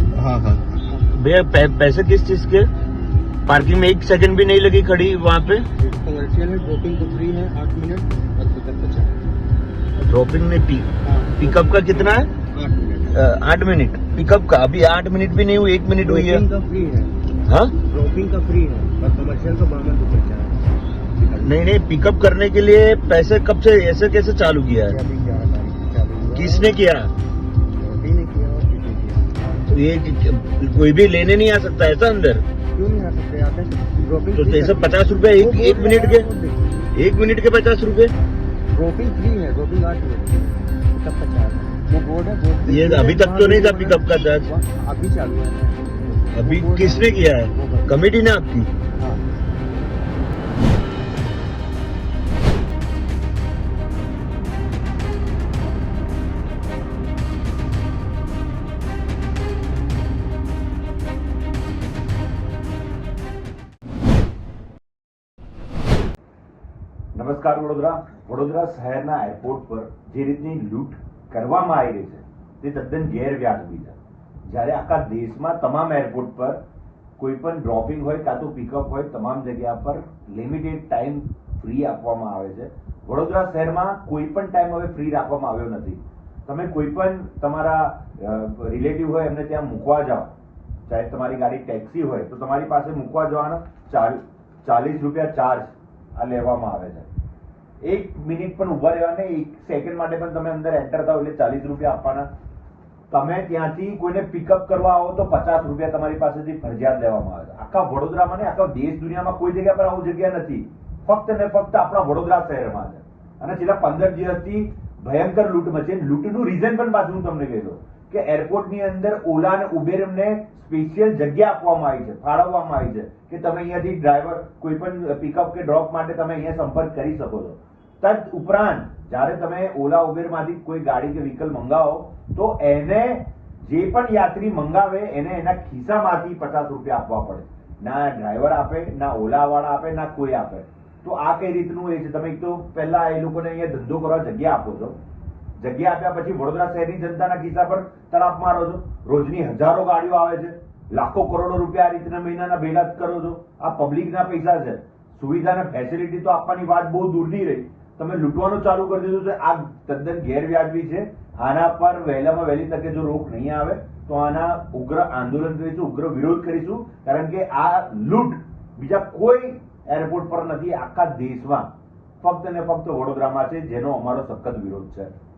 भैया पै- पैसे किस चीज़ के? पार्किंग में एक सेकंड भी नहीं लगी खड़ी वहाँ पे। कमर्शियल है ड्रॉपिंग को फ्री है आठ मिनट और पिकअप का ड्रॉपिंग में पी, हाँ। पिकअप का कितना है? आठ मिनट पिकअप का? अभी आठ मिनट भी नहीं हुई एक मिनट हुई है। ड्रॉपिंग का फ्री है। हाँ? ड्रॉपिंग का फ्री है और कमर्शियल का बावन रुपये नहीं नहीं पिकअप करने के लिए पैसे कब से ऐसे कैसे चालू किया है। किसने किया? तो ये कोई भी लेने नहीं आ सकता ऐसा अंदर? क्यों नहीं आ सकते? आते तो जैसे पचास रूपए एक एक मिनट के एक मिनट के पचास रूपए ड्रॉपिंग फ्री है ड्रॉपिंग आठ मिनट। ये अभी तक तो नहीं था पिकअप का चार्ज अभी चालू है। अभी किसने किया है? कमेटी ने आपकी? નમસ્કાર વડોદરા. વડોદરા શહેરના એરપોર્ટ પર જે રીતની લૂંટ કરવામાં આવી રહી છે, તે તદ્દન ગેરવ્યાજબી છે. જ્યારે આખા દેશમાં તમામ એરપોર્ટ પર કોઈ પણ ડ્રોપિંગ હોય કાં તો પિકઅપ હોય, તમામ જગ્યા પર લિમિટેડ ટાઈમ ફ્રી આપવામાં આવે છે. વડોદરા શહેરમાં કોઈ પણ ટાઈમ હવે ફ્રી રાખવામાં આવ્યો નથી. તમે કોઈ પણ તમારા રિલેટિવ હોય એમને ત્યાં મૂકવા જાઓ. ચાહે તમારી ગાડી ટેક્સી હોય, તો તમારી પાસે મૂકવા જવાનો ચાલ, ચાલીસ રૂપિયા ચાર્જ આ લેવામાં આવે છે. એક મિનિટ પણ ઊભા રહેવાને એક સેકન્ડ માટે પણ તમે અંદર એન્ટર થાવ એટલે ચાલીસ રૂપિયા આપવાના. તમે ત્યાંથી કોઈને પિકઅપ કરવા આવો તો પચાસ રૂપિયા તમારી પાસેથી ફરજિયાત લેવામાં આવે છે. આખા વડોદરામાં ને આખા દેશ દુનિયામાં કોઈ જગ્યા પર આવું જગ્યા નથી. ફક્ત ને ફક્ત આપણા વડોદરા શહેરમાં છે. અને છેલ્લા પંદર દિવસથી ભયંકર લૂંટ મચી લૂંટનું રીઝન પણ પાછું તમને કહી દઉં કે એરપોર્ટની અંદર ઓલા અને ઉબેરને સ્પેશિયલ જગ્યા આપવામાં આવી છે, ફાળવવામાં આવી છે કે તમે અહીંયાથી ડ્રાઈવર કોઈ પણ પિકઅપ કે ડ્રોપ માટે તમે અહીંયા સંપર્ક કરી શકો છો. તદ ઉપરાંત જ્યારે તમે ઓલા ઉબેરમાંથી કોઈ ગાડી કે વ્હીકલ મંગાવો, તો એને જે પણ યાત્રી મંગાવે, એને એના ખિસ્સામાંથી પચાસ રૂપિયા આપવા પડે. ના ડ્રાઈવર આપે, ના ઓલા વાળા આપે, ના કોઈ આપે. તો આ કઈ રીતનું એ છે? તમે એક તો પહેલા એ લોકોને અહીંયા ધંધો કરવા જગ્યા આપો છો. જગ્યા આપ્યા પછી વડોદરા શહેરની જનતાના ખિસ્સા પર તળાપ મારો છો. રોજની હજારો ગાડીઓ આવે છે. લાખો કરોડો રૂપિયા આ રીતના મહિનાના ભેગા કરો છો. આ પબ્લિકના પૈસા છે. સુવિધા અને ફેસિલિટી તો આપવાની વાત બહુ દૂરની રહી. તમે લૂંટવાનું ચાલુ કરી દીધું છે. આ તદ્દન ગેરવ્યાજબી છે. આના પર વહેલામાં વહેલી તકે જો રોક નહીં આવે, તો આના ઉગ્ર આંદોલન કરીશું, ઉગ્ર વિરોધ કરીશું. કારણ કે આ લૂંટ બીજા કોઈ એરપોર્ટ પર નથી, આખા દેશમાં. ફક્ત ને ફક્ત વડોદરામાં છે, જેનો અમારો સખત વિરોધ છે.